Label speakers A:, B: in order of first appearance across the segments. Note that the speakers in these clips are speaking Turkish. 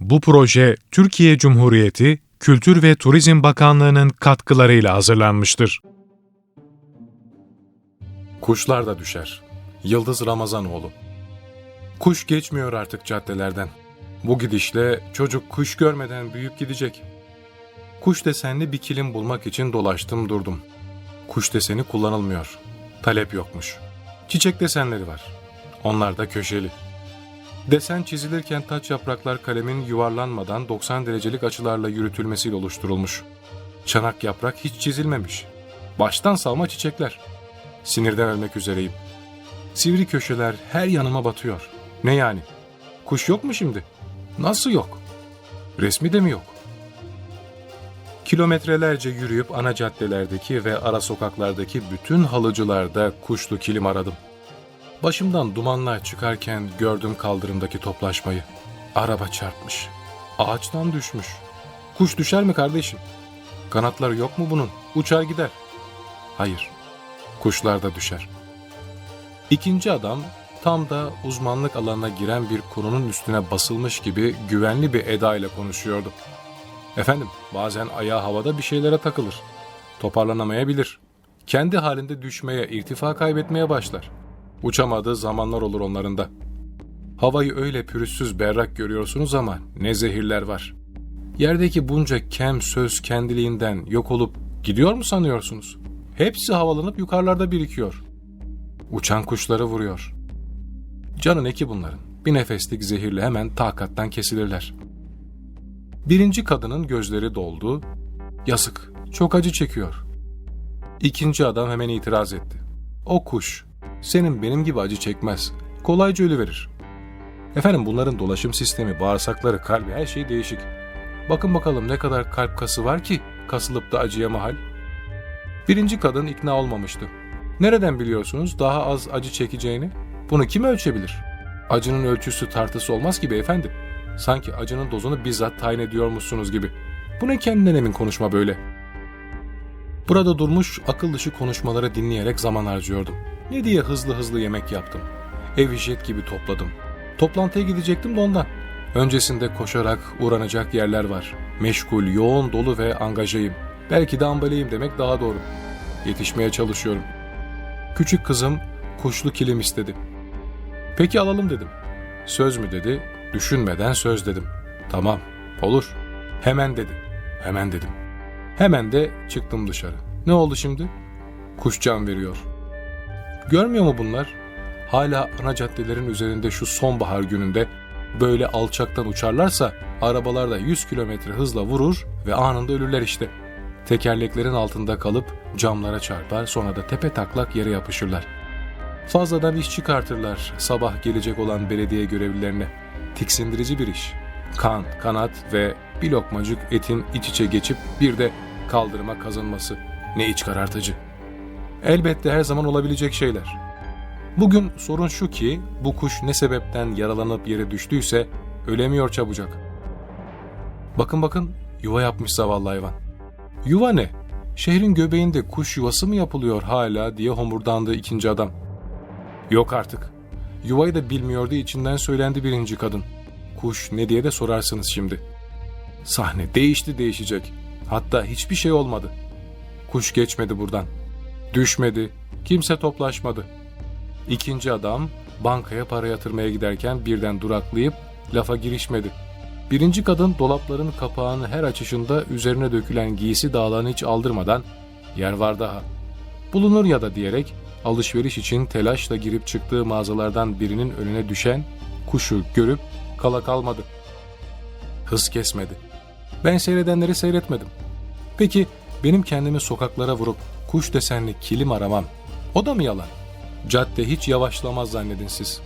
A: Bu proje Türkiye Cumhuriyeti Kültür ve Turizm Bakanlığı'nın katkılarıyla hazırlanmıştır.
B: Kuşlar da düşer. Yıldız Ramazanoğlu. Kuş geçmiyor artık caddelerden. Bu gidişle çocuk kuş görmeden büyüyüp gidecek. Kuş desenli bir kilim bulmak için dolaştım durdum. Kuş deseni kullanılmıyor. Talep yokmuş. Çiçek desenleri var. Onlar da köşeli. Desen çizilirken taç yapraklar kalemin yuvarlanmadan 90 derecelik açılarla yürütülmesiyle oluşturulmuş. Çanak yaprak hiç çizilmemiş. Baştan salma çiçekler. Sinirden ölmek üzereyim. Sivri köşeler her yanıma batıyor. Ne yani? Kuş yok mu şimdi? Nasıl yok? Resmi de mi yok? Kilometrelerce yürüyüp ana caddelerdeki ve ara sokaklardaki bütün halıcılarda kuşlu kilim aradım. Başımdan dumanlar çıkarken gördüm kaldırımdaki toplaşmayı. Araba çarpmış. Ağaçtan düşmüş. Kuş düşer mi kardeşim? Kanatları yok mu bunun? Uçar gider. Hayır. Kuşlar da düşer. İkinci adam tam da uzmanlık alanına giren bir konunun üstüne basılmış gibi güvenli bir eda ile konuşuyordu. Efendim, bazen ayağı havada bir şeylere takılır. Toparlanamayabilir. Kendi halinde düşmeye, irtifa kaybetmeye başlar. Uçamadığı zamanlar olur onların da. Havayı öyle pürüzsüz berrak görüyorsunuz ama ne zehirler var. Yerdeki bunca kem söz kendiliğinden yok olup gidiyor mu sanıyorsunuz? Hepsi havalanıp yukarılarda birikiyor. Uçan kuşları vuruyor. Canın eki bunların. Bir nefeslik zehirle hemen takattan kesilirler. Birinci kadının gözleri doldu. Yazık, çok acı çekiyor. İkinci adam hemen itiraz etti. O kuş, senin benim gibi acı çekmez. Kolayca ölüverir. Efendim bunların dolaşım sistemi, bağırsakları, kalbi her şey değişik. Bakın bakalım ne kadar kalp kası var ki kasılıp da acıya mahal. Birinci kadın ikna olmamıştı. Nereden biliyorsunuz daha az acı çekeceğini? Bunu kim ölçebilir? Acının ölçüsü tartısı olmaz ki beyefendi. Sanki acının dozunu bizzat tayin ediyormuşsunuz gibi. Bu ne kendinden emin konuşma böyle? Burada durmuş akıl dışı konuşmaları dinleyerek zaman harcıyordum. Ne diye hızlı hızlı yemek yaptım. Ev jet gibi topladım. Toplantıya gidecektim de ondan. Öncesinde koşarak uğranacak yerler var. Meşgul, yoğun, dolu ve angajayım. Belki de ambaleyim demek daha doğru. Yetişmeye çalışıyorum. Küçük kızım kuşlu kilim istedi. Peki alalım dedim. Söz mü dedi, düşünmeden söz dedim. Tamam, olur. Hemen dedi. Hemen dedim. Hemen de çıktım dışarı. Ne oldu şimdi? Kuş can veriyor. Görmüyor mu bunlar? Hala ana caddelerin üzerinde şu sonbahar gününde böyle alçaktan uçarlarsa arabalarda 100 kilometre hızla vurur ve anında ölürler işte. Tekerleklerin altında kalıp camlara çarpar sonra da tepe taklak yere yapışırlar. Fazladan iş çıkartırlar sabah gelecek olan belediye görevlilerine. Tiksindirici bir iş. Kan, kanat ve bir lokmacık etin iç içe geçip bir de kaldırıma kazınması. Ne iç karartıcı. Elbette her zaman olabilecek şeyler. Bugün sorun şu ki bu kuş ne sebepten yaralanıp yere düştüyse ölemiyor çabucak. Bakın bakın yuva yapmış zavallı hayvan. Yuva ne? Şehrin göbeğinde kuş yuvası mı yapılıyor hala diye homurdandı ikinci adam. Yok artık. Yuvayı da bilmiyordu içinden söylendi birinci kadın. Kuş ne diye de sorarsınız şimdi. Sahne değişti değişecek. Hatta hiçbir şey olmadı. Kuş geçmedi buradan. Düşmedi. Kimse toplaşmadı. İkinci adam bankaya para yatırmaya giderken birden duraklayıp lafa girişmedi. Birinci kadın dolapların kapağını her açışında üzerine dökülen giysi dağlarını hiç aldırmadan yer var daha. Bulunur ya da diyerek alışveriş için telaşla girip çıktığı mağazalardan birinin önüne düşen kuşu görüp kala kalmadı. Hız kesmedi. Ben seyredenleri seyretmedim. Peki benim kendimi sokaklara vurup kuş desenli kilim aramam o da mı yalan? Cadde hiç yavaşlamaz zannedin siz.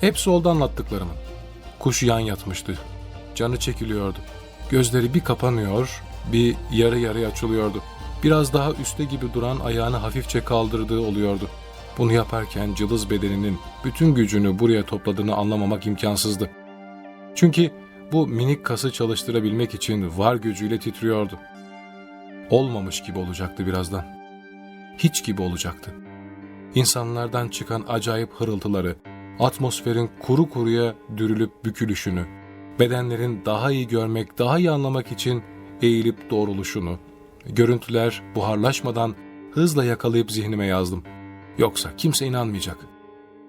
B: Hepsi oldu anlattıklarımın. Kuş yan yatmıştı. Canı çekiliyordu. Gözleri bir kapanıyor, bir yarı yarıya açılıyordu. Biraz daha üstte gibi duran ayağını hafifçe kaldırdığı oluyordu. Bunu yaparken cılız bedeninin bütün gücünü buraya topladığını anlamamak imkansızdı. Çünkü bu minik kası çalıştırabilmek için var gücüyle titriyordu. Olmamış gibi olacaktı birazdan. Hiç gibi olacaktı. İnsanlardan çıkan acayip hırıltıları, atmosferin kuru kuruya dürülüp bükülüşünü, Bedenlerin daha iyi görmek, daha iyi anlamak için eğilip doğruluşunu, görüntüler buharlaşmadan hızla yakalayıp zihnime yazdım. Yoksa kimse inanmayacak.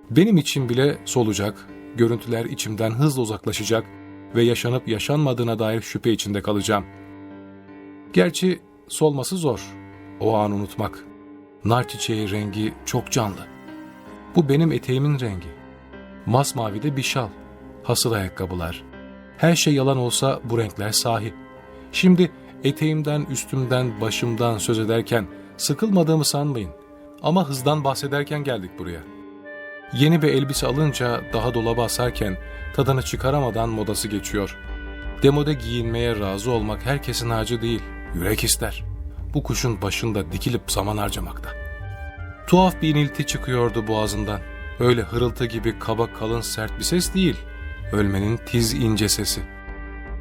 B: Benim için bile solacak, görüntüler içimden hızla uzaklaşacak ve yaşanıp yaşanmadığına dair şüphe içinde kalacağım. Gerçi solması zor. O anı unutmak. Nar çiçeği rengi çok canlı. Bu benim eteğimin rengi. Masmavide bir şal, hasır ayakkabılar. Her şey yalan olsa bu renkler sahi. Şimdi eteğimden, üstümden, başımdan söz ederken sıkılmadığımı sanmayın. Ama hızdan bahsederken geldik buraya. Yeni bir elbise alınca daha dolaba asarken tadını çıkaramadan modası geçiyor. Demode giyinmeye razı olmak herkesin harcı değil, yürek ister. Bu kuşun başında dikilip zaman harcamakta. Tuhaf bir inilti çıkıyordu boğazından. Öyle hırıltı gibi kaba kalın sert bir ses değil. Ölmenin tiz ince sesi.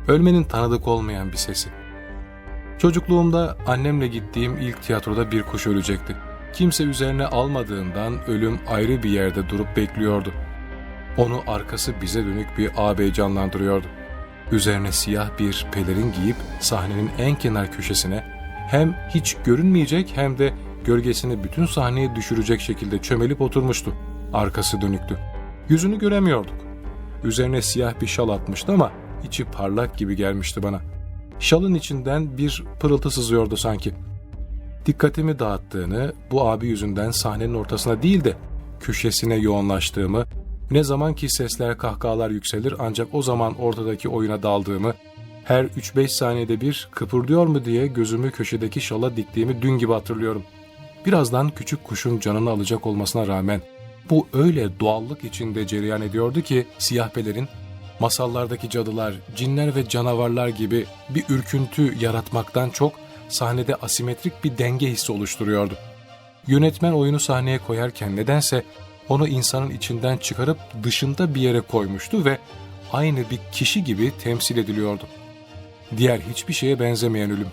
B: Ölmenin tanıdık olmayan bir sesi. Çocukluğumda annemle gittiğim ilk tiyatroda bir kuş ölecekti. Kimse üzerine almadığından ölüm ayrı bir yerde durup bekliyordu. Onu arkası bize dönük bir ağabey canlandırıyordu. Üzerine siyah bir pelerin giyip sahnenin en kenar köşesine hem hiç görünmeyecek hem de gölgesini bütün sahneye düşürecek şekilde çömelip oturmuştu. Arkası dönüktü. Yüzünü göremiyorduk. Üzerine siyah bir şal atmıştı ama içi parlak gibi gelmişti bana. Şalın içinden bir pırıltı sızıyordu sanki. Dikkatimi dağıttığını, bu abi yüzünden sahnenin ortasına değil de köşesine yoğunlaştığımı, ne zaman ki sesler kahkahalar yükselir ancak o zaman ortadaki oyuna daldığımı, her 3-5 saniyede bir kıpırdıyor mu diye gözümü köşedeki şala diktiğimi dün gibi hatırlıyorum. Birazdan küçük kuşun canını alacak olmasına rağmen bu öyle doğallık içinde cereyan ediyordu ki siyah pelerin masallardaki cadılar, cinler ve canavarlar gibi bir ürküntü yaratmaktan çok sahnede asimetrik bir denge hissi oluşturuyordu. Yönetmen oyunu sahneye koyarken nedense onu insanın içinden çıkarıp dışında bir yere koymuştu ve aynı bir kişi gibi temsil ediliyordu. Diğer hiçbir şeye benzemeyen ölüm.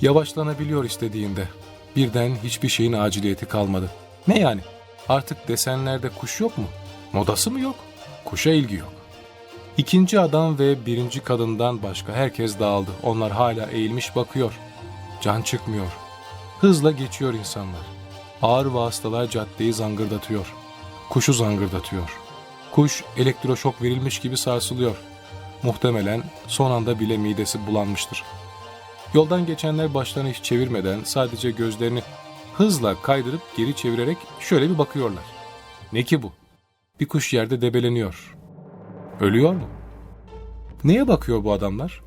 B: Yavaşlanabiliyor istediğinde. Birden hiçbir şeyin aciliyeti kalmadı. Ne yani? Artık desenlerde kuş yok mu? Modası mı yok? Kuşa ilgi yok. İkinci adam ve birinci kadından başka herkes dağıldı. Onlar hala eğilmiş bakıyor. Can çıkmıyor. Hızla geçiyor insanlar. Ağır vasıtalar caddeyi zangırdatıyor. Kuşu zangırdatıyor. Kuş elektroşok verilmiş gibi sarsılıyor. Muhtemelen son anda bile midesi bulanmıştır. Yoldan geçenler başlarını hiç çevirmeden sadece gözlerini hızla kaydırıp geri çevirerek şöyle bir bakıyorlar. Ne ki bu? Bir kuş yerde debeleniyor. Ölüyor mu? Neye bakıyor bu adamlar?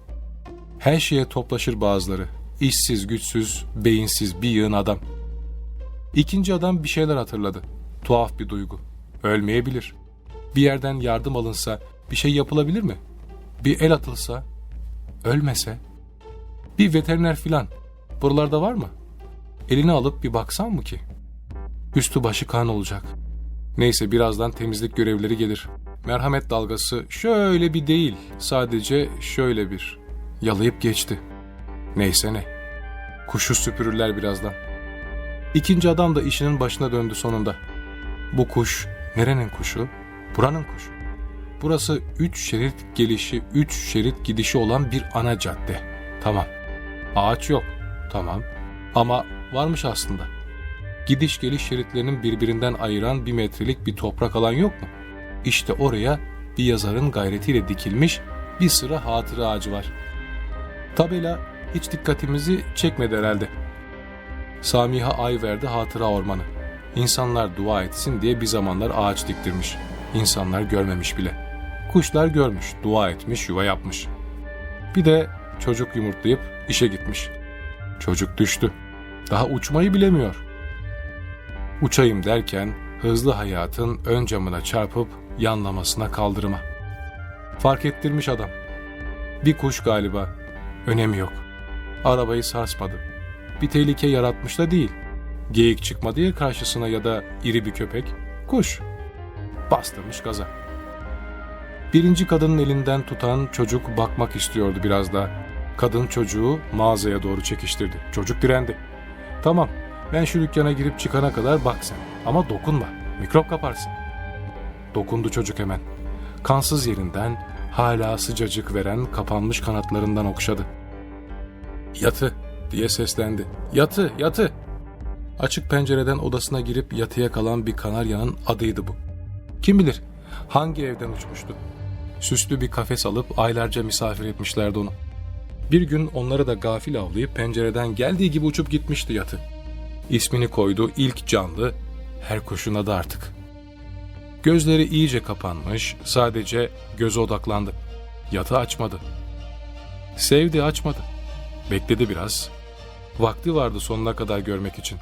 B: Her şeye toplaşır bazıları. İşsiz, güçsüz, beyinsiz bir yığın adam. İkinci adam bir şeyler hatırladı. Tuhaf bir duygu. Ölmeyebilir. Bir yerden yardım alınsa bir şey yapılabilir mi? Bir el atılsa, ölmese. Bir veteriner filan. Buralarda var mı? Elini alıp bir baksan mı ki? Üstü başı kan olacak. Neyse birazdan temizlik görevlileri gelir. Merhamet dalgası şöyle bir değil, sadece şöyle bir. Yalayıp geçti. Neyse ne. Kuşu süpürürler birazdan. İkinci adam da işinin başına döndü sonunda. Bu kuş nerenin kuşu? Buranın kuşu. Burası üç şerit gelişi, üç şerit gidişi olan bir ana cadde. Tamam. Ağaç yok. Tamam. Ama varmış aslında. Gidiş geliş şeritlerinin birbirinden ayıran bir metrelik bir toprak alan yok mu? İşte oraya bir yazarın gayretiyle dikilmiş bir sıra hatıra ağacı var. Tabela hiç dikkatimizi çekmedi herhalde. Samiha Ayverdi Hatıra Ormanı. İnsanlar dua etsin diye bir zamanlar ağaç diktirmiş. İnsanlar görmemiş bile. Kuşlar görmüş, dua etmiş, yuva yapmış. Bir de çocuk yumurtlayıp işe gitmiş. Çocuk düştü. Daha uçmayı bilemiyor. Uçayım derken hızlı hayatın ön camına çarpıp yanlamasına kaldırıma. Fark ettirmiş adam. Bir kuş galiba. Önemi yok. Arabayı sarsmadı. Bir tehlike yaratmış da değil. Geyik çıkmadı ya karşısına ya da iri bir köpek. Kuş. Bastırmış gaza. Birinci kadının elinden tutan çocuk bakmak istiyordu biraz daha. Kadın çocuğu mağazaya doğru çekiştirdi. Çocuk direndi. Tamam ben şu dükkana girip çıkana kadar bak sen. Ama dokunma. Mikrop kaparsın. Dokundu çocuk hemen. Kansız yerinden hala sıcacık veren kapanmış kanatlarından okşadı. Yatı diye seslendi. Yatı, yatı. Açık pencereden odasına girip yatıya kalan bir kanaryanın adıydı bu. Kim bilir hangi evden uçmuştu. Süslü bir kafes alıp aylarca misafir etmişlerdi onu. Bir gün onları da gafil avlayıp pencereden geldiği gibi uçup gitmişti yatı. İsmini koydu ilk canlı, her kuşuna da artık. Gözleri iyice kapanmış, sadece göze odaklandı. Yatı açmadı. Sevdi açmadı. Bekledi biraz. Vakti vardı sonuna kadar görmek için.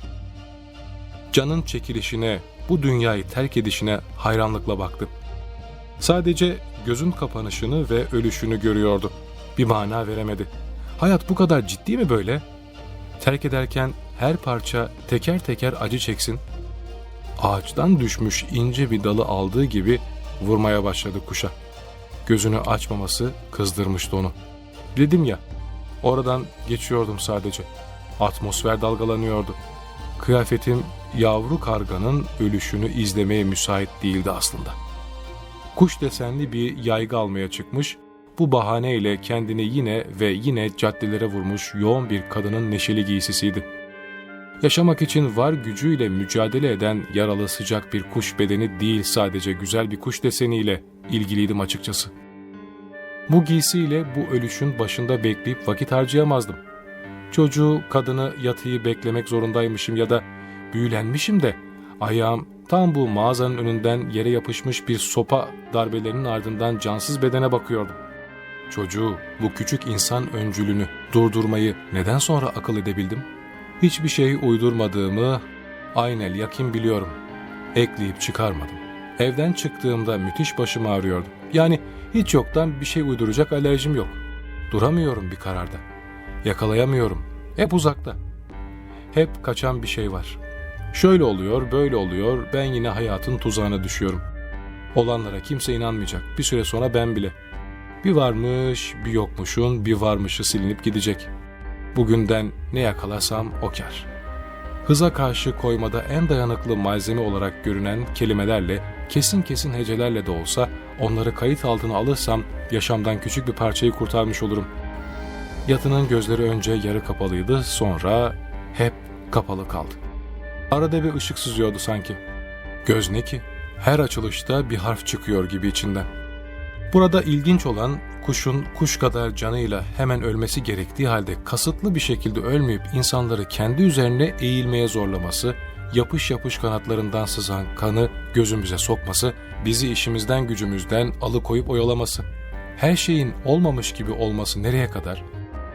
B: Canın çekilişine, bu dünyayı terk edişine hayranlıkla baktı. Sadece gözün kapanışını ve ölüşünü görüyordu. Bir mana veremedi. Hayat bu kadar ciddi mi böyle? Terk ederken her parça teker teker acı çeksin. Ağaçtan düşmüş ince bir dalı aldığı gibi vurmaya başladı kuşa. Gözünü açmaması kızdırmıştı onu. Dedim ya, oradan geçiyordum sadece. Atmosfer dalgalanıyordu. Kıyafetim yavru karganın ölüşünü izlemeye müsait değildi aslında. Kuş desenli bir yaygı almaya çıkmış, bu bahaneyle kendini yine ve yine caddelere vurmuş yoğun bir kadının neşeli giysisiydi. Yaşamak için var gücüyle mücadele eden yaralı sıcak bir kuş bedeni değil sadece güzel bir kuş deseniyle ilgiliydim açıkçası. Bu giysiyle bu ölüşün başında bekleyip vakit harcayamazdım. Çocuğu, kadını, yatıyı beklemek zorundaymışım ya da büyülenmişim de ayağım tam bu mağazanın önünden yere yapışmış bir sopa darbelerinin ardından cansız bedene bakıyordum. Çocuğu, bu küçük insan öncülünü durdurmayı neden sonra akıl edebildim? Hiçbir şey uydurmadığımı aynel yakin biliyorum. Ekleyip çıkarmadım. Evden çıktığımda müthiş başım ağrıyordu. Yani hiç yoktan bir şey uyduracak alerjim yok. Duramıyorum bir kararda. Yakalayamıyorum. Hep uzakta. Hep kaçan bir şey var. Şöyle oluyor, böyle oluyor, ben yine hayatın tuzağına düşüyorum. Olanlara kimse inanmayacak. Bir süre sonra ben bile. Bir varmış, bir yokmuşun, bir varmışı silinip gidecek. Bugünden ne yakalasam o kar. Hıza karşı koymada en dayanıklı malzeme olarak görünen kelimelerle, kesin kesin hecelerle de olsa onları kayıt altına alırsam yaşamdan küçük bir parçayı kurtarmış olurum. Yatının gözleri önce yarı kapalıydı, sonra hep kapalı kaldı. Arada bir ışık sızıyordu sanki. Göz ne ki? Her açılışta bir harf çıkıyor gibi içinden. Burada ilginç olan kuşun kuş kadar canıyla hemen ölmesi gerektiği halde kasıtlı bir şekilde ölmeyip insanları kendi üzerine eğilmeye zorlaması, yapış yapış kanatlarından sızan kanı gözümüze sokması, bizi işimizden gücümüzden alıkoyup oyalaması. Her şeyin olmamış gibi olması nereye kadar?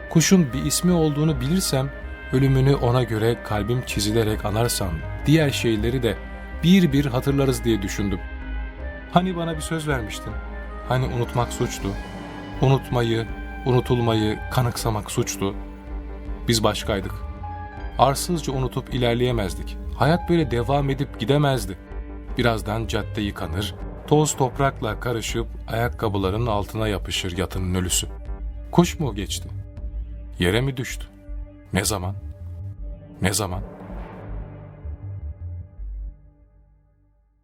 B: Kuşun bir ismi olduğunu bilirsem, ölümünü ona göre kalbim çizilerek anarsam, diğer şeyleri de bir bir hatırlarız diye düşündüm. Hani bana bir söz vermiştin? Hani unutmak suçtu? Unutmayı, unutulmayı kanıksamak suçtu. Biz başkaydık. Arsızca unutup ilerleyemezdik. Hayat böyle devam edip gidemezdi. Birazdan cadde yıkanır, toz toprakla karışıp ayakkabıların altına yapışır yatının ölüsü. Kuş mu geçti? Yere mi düştü? Ne zaman? Ne zaman?